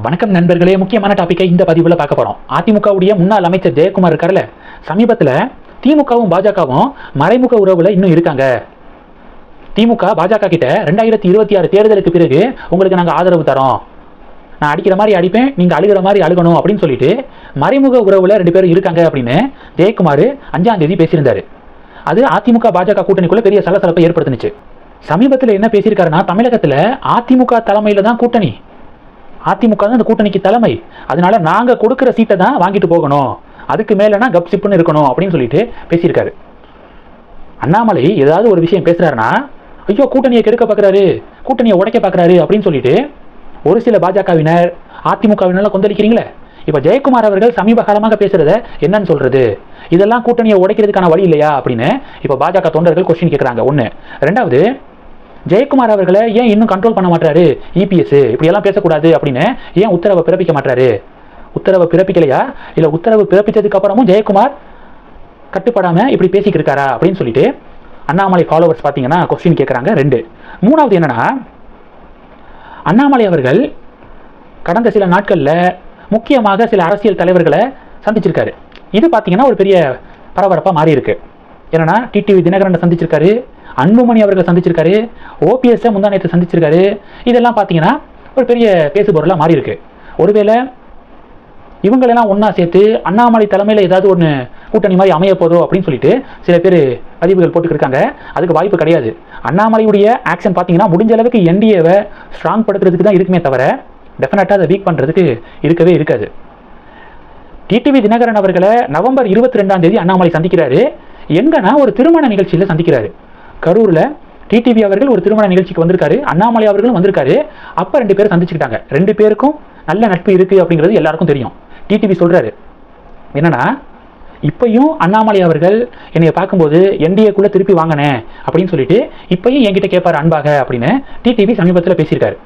வணக்கம் நண்பர்களே முக்கியமான டாபிக்கை இந்த பதிவில் பார்க்க போகிறோம் அதிமுகவுடைய முன்னாள் அமைச்சர் ஜெயக்குமார் இருக்கார்ல சமீபத்தில் திமுகவும் பாஜகவும் மறைமுக உறவில் இன்னும் இருக்காங்க. திமுக பாஜக கிட்ட ரெண்டாயிரத்தி இருபத்தி ஆறு தேர்தலுக்கு பிறகு உங்களுக்கு நாங்கள் ஆதரவு தரோம். நான் அடிக்கிற மாதிரி அடிப்பேன் நீங்கள் அழுகிற மாதிரி அழுகணும் அப்படின்னு சொல்லிட்டு மறைமுக உறவில் ரெண்டு பேரும் இருக்காங்க அப்படின்னு ஜெயக்குமார் அஞ்சாம் தேதி பேசியிருந்தாரு. அது அதிமுக பாஜக கூட்டணிக்குள்ள பெரிய சலசலப்பை ஏற்படுத்துனுச்சு. சமீபத்தில் என்ன பேசியிருக்காருன்னா தமிழகத்தில் அதிமுக தலைமையில் தான் கூட்டணி. அதிமுக தான் அந்த கூட்டணிக்கு தலைமை. அதனால நாங்கள் கொடுக்குற சீட்டை தான் வாங்கிட்டு போகணும். அதுக்கு மேலேனா கப் சிப்புன்னு இருக்கணும் அப்படின்னு சொல்லிட்டு பேசியிருக்காரு. அண்ணாமலை ஏதாவது ஒரு விஷயம் பேசுகிறாருன்னா ஐயோ கூட்டணியை கெடுக்க பார்க்குறாரு கூட்டணியை உடைக்க பார்க்குறாரு அப்படின்னு சொல்லிட்டு ஒரு சில பாஜகவினர் அதிமுகவினர்லாம் கொந்தளிக்கிறீங்களே. இப்போ ஜெயக்குமார் அவர்கள் சமீப காலமாக பேசுகிறத என்னன்னு சொல்கிறது இதெல்லாம் கூட்டணியை உடைக்கிறதுக்கான வழி இல்லையா அப்படின்னு இப்போ பாஜக தொண்டர்கள் கொஸ்டின் கேட்குறாங்க ஒன்று ரெண்டாவது ஜெயக்குமார் அவர்களை ஏன் இன்னும் கண்ட்ரோல் பண்ண மாட்டாரு இபிஎஸ் இப்படியெல்லாம் பேசக்கூடாது அப்படின்னு ஏன் உத்தரவை பிறப்பிக்க மாட்டாரு உத்தரவை பிறப்பிக்கலையா? இல்லை உத்தரவு பிறப்பித்ததுக்கு அப்புறமும் ஜெயக்குமார் கட்டுப்படாமல் இப்படி பேசிக்கிட்டு இருக்காரா அப்படின்னு சொல்லிட்டு அண்ணாமலை ஃபாலோவர்ஸ் பார்த்தீங்கன்னா கொஸ்டின் கேட்குறாங்க ரெண்டு. மூணாவது என்னன்னா அண்ணாமலை அவர்கள் கடந்த சில நாட்களில் முக்கியமாக சில அரசியல் தலைவர்களை சந்திச்சிருக்காரு. இது பார்த்தீங்கன்னா ஒரு பெரிய பரபரப்பாக மாறி இருக்கு என்னன்னா டிடிவி தினகரனை சந்திச்சிருக்காரு. அன்புமணி அவர்கள் சந்திச்சிருக்காரு ஓபிஎஸ்ஸை முந்தானயத்தை சந்திச்சிருக்காரு. இதெல்லாம் பார்த்தீங்கன்னா ஒரு பெரிய பேசுபொருளாக மாறி இருக்கு ஒருவேளை இவங்களெல்லாம் ஒன்றா சேர்த்து அண்ணாமலை தலைமையில் ஏதாவது ஒன்று கூட்டணி மாதிரி அமைய போதோ அப்படின்னு சொல்லிட்டு சில பேர் பதிவுகள் போட்டுக்கிருக்காங்க. அதுக்கு வாய்ப்பு கிடையாது. அண்ணாமலையுடைய ஆக்ஷன் பார்த்தீங்கன்னா முடிஞ்ச அளவுக்கு என்டிஏவை ஸ்ட்ராங் படுத்துறதுக்கு தான் இருக்குமே தவிர டெஃபினட்டாக அதை வீக் பண்ணுறதுக்கு இருக்கவே இருக்காது. டிடிவி தினகரன் அவர்களை நவம்பர் இருபத்தி ரெண்டாம் தேதி அண்ணாமலை சந்திக்கிறாரு. எங்கன்னா ஒரு திருமண நிகழ்ச்சியில் சந்திக்கிறாரு. கரூரில் டிடிவி அவர்கள் ஒரு திருமண நிகழ்ச்சிக்கு வந்திருக்காரு அண்ணாமலை அவர்களும் வந்திருக்காரு. அப்போ ரெண்டு பேரும் சந்திச்சுக்கிட்டாங்க. ரெண்டு பேருக்கும் நல்ல நட்பு இருக்கு அப்படிங்கிறது எல்லாருக்கும் தெரியும். டிடிவி சொல்றாரு என்னன்னா இப்பயும் அண்ணாமலை அவர்கள் என்னை பார்க்கும்போது என்டிஏக்குள்ளே திருப்பி வாங்கினேன் அப்படின்னு சொல்லிட்டு இப்பயும் என்கிட்ட கேட்பாரு அன்பாக அப்படின்னு டிடிவி சமீபத்தில் பேசியிருக்காரு.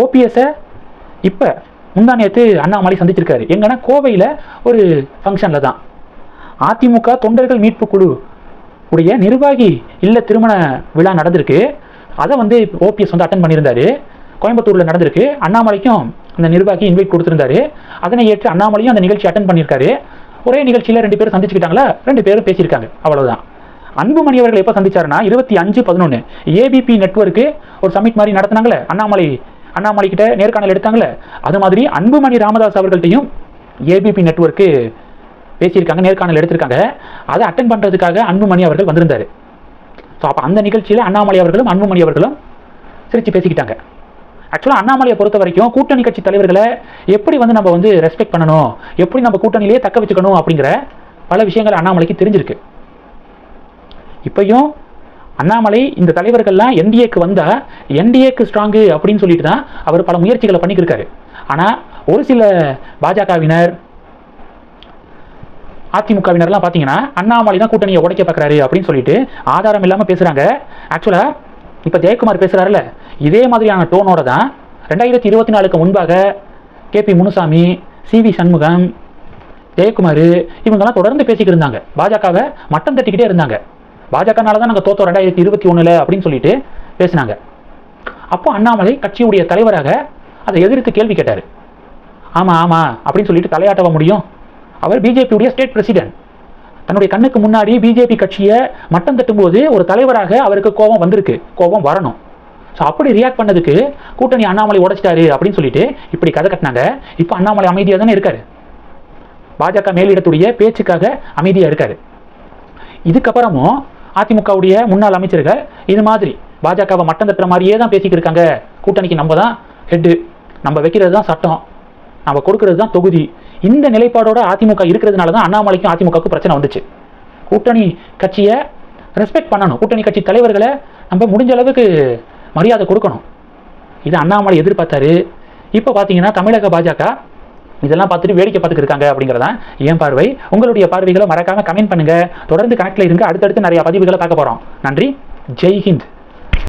ஓபிஎஸை இப்போ முந்தானியத்து அண்ணாமலை சந்திச்சிருக்காரு. எங்கன்னா கோவையில் ஒரு ஃபங்க்ஷனில் தான் அதிமுக தொண்டர்கள் மீட்பு குழு உடைய நிர்வாகி இல்ல திருமண விழா நடந்திருக்கு. அதை வந்து ஓபிஎஸ் வந்து அட்டன் பண்ணியிருந்தாரு. கோயம்புத்தூரில் நடந்திருக்கு. அண்ணாமலைக்கும் அந்த நிர்வாகி இன்வைட் கொடுத்துருந்தாரு. அதனை ஏற்று அண்ணாமலையும் அந்த நிகழ்ச்சி அட்டன் பண்ணியிருக்காரு. ஒரே நிகழ்ச்சியில் ரெண்டு பேரும் சந்திச்சுக்கிட்டாங்களா? ரெண்டு பேரும் பேசியிருக்காங்க. அவ்வளோதான் அன்புமணி அவர்கள் எப்போ சந்திச்சாருன்னா இருபத்தி அஞ்சு பதினொன்று ஏபிபி நெட்வொர்க்கு ஒரு சமிட் மாதிரி நடத்தினாங்களே அண்ணாமலை அண்ணாமலை கிட்ட நேர்காணல் எடுத்தாங்களே. அது மாதிரி அன்புமணி ராமதாஸ் அவர்கள்ட்டையும் ஏபிபி நெட்வொர்க்கு பேசியிருக்காங்க நேர்காணல் எடுத்திருக்காங்க. அதை அட்டன் பண்ணுறதுக்காக அன்புமணி அவர்கள் வந்திருந்தாரு. ஸோ அப்போ அந்த நிகழ்ச்சியில் அண்ணாமலை அவர்களும் அன்புமணி அவர்களும் சிரித்து பேசிக்கிட்டாங்க. ஆக்சுவலாக அண்ணாமலையை பொறுத்த வரைக்கும் கூட்டணி கட்சி தலைவர்களை எப்படி வந்து நம்ம வந்து ரெஸ்பெக்ட் பண்ணணும்? எப்படி நம்ம கூட்டணியிலேயே தக்க வச்சுக்கணும் அப்படிங்கிற பல விஷயங்கள் அண்ணாமலைக்கு தெரிஞ்சிருக்கு. இப்பையும் அண்ணாமலை இந்த தலைவர்கள்லாம் என்டிஏக்கு வந்தால் என்டிஏக்கு ஸ்ட்ராங்கு அப்படின்னு சொல்லிட்டு தான் அவர் பல முயற்சிகளை பண்ணிக்கிருக்காரு. ஆனால் ஒரு சில பாஜகவினர் அதிமுகவினர்லாம் பார்த்தீங்கன்னா அண்ணாமலை தான் கூட்டணியை உடைக்க பார்க்குறாரு அப்படின்னு சொல்லிட்டு ஆதாரம் இல்லாமல் பேசுகிறாங்க ஆக்சுவலாக இப்போ ஜெயக்குமார் பேசுகிறாருல இதே மாதிரியான டோனோட தான் ரெண்டாயிரத்தி இருபத்தி நாலுக்கு முன்பாக KP Munusamy C V Shanmugam Jayakumar இவங்கெல்லாம் தொடர்ந்து பேசிக்கிட்டு இருந்தாங்க. பாஜகவை மட்டம் தட்டிக்கிட்டே இருந்தாங்க. பாஜகனால தான் நாங்கள் தோத்தோம் ரெண்டாயிரத்தி இருபத்தி ஒன்றில் அப்படின்னு சொல்லிட்டு பேசினாங்க. அப்போ அண்ணாமலை கட்சியுடைய தலைவராக அதை எதிர்த்து கேள்வி கேட்டார். ஆமாம் ஆமாம் அப்படின்னு சொல்லிட்டு தலையாட்டவ முடியும்? அவர் பிஜேபியுடைய ஸ்டேட் பிரசிடென்ட் தன்னுடைய கண்ணுக்கு முன்னாடி பிஜேபி கட்சியை மட்டம் தட்டும்போது ஒரு தலைவராக அவருக்கு கோபம் வந்திருக்கு. கோபம் வரணும். ஸோ அப்படி ரியாக்ட் பண்ணதுக்கு கூட்டணி அண்ணாமலை உடைச்சிட்டாரு அப்படின்னு சொல்லிட்டு இப்படி கதை கட்டினாங்க. இப்போ அண்ணாமலை அமைதியாக தானே இருக்காரு. பாஜக மேலிடத்துடைய பேச்சுக்காக அமைதியாக இருக்காரு. இதுக்கப்புறமும் அதிமுகவுடைய முன்னாள் அமைச்சர்கள் இது மாதிரி பாஜகவை மட்டம் தட்டுற மாதிரியே தான் பேசிக்கிட்டு இருக்காங்க. கூட்டணிக்கு நம்ம தான் ஹெட்டு நம்ம வைக்கிறது தான் சட்டம். நம்ம கொடுக்கறது தான் தொகுதி. இந்த நிலைப்பாடோட அதிமுக இருக்கிறதுனால தான் அண்ணாமலைக்கும் அதிமுகவுக்கு பிரச்சனை வந்துச்சு. கூட்டணி கட்சியை ரெஸ்பெக்ட் பண்ணணும். கூட்டணி கட்சி தலைவர்களை நம்ம முடிஞ்ச அளவுக்கு மரியாதை கொடுக்கணும். இது அண்ணாமலை எதிர்பார்த்தாரு. இப்போ பார்த்தீங்கன்னா தமிழக பாஜக இதெல்லாம் பார்த்துட்டு வேடிக்கை பார்த்துக்கிருக்காங்க அப்படிங்கிறதான் என் பார்வை. உங்களுடைய பார்வைகளை மறக்காமல் கமெண்ட் பண்ணுங்கள் தொடர்ந்து கனெக்டில் இருங்க. அடுத்தடுத்து நிறைய பதிவுகளை பார்க்க போகிறோம் நன்றி. ஜெய் ஹிந்த்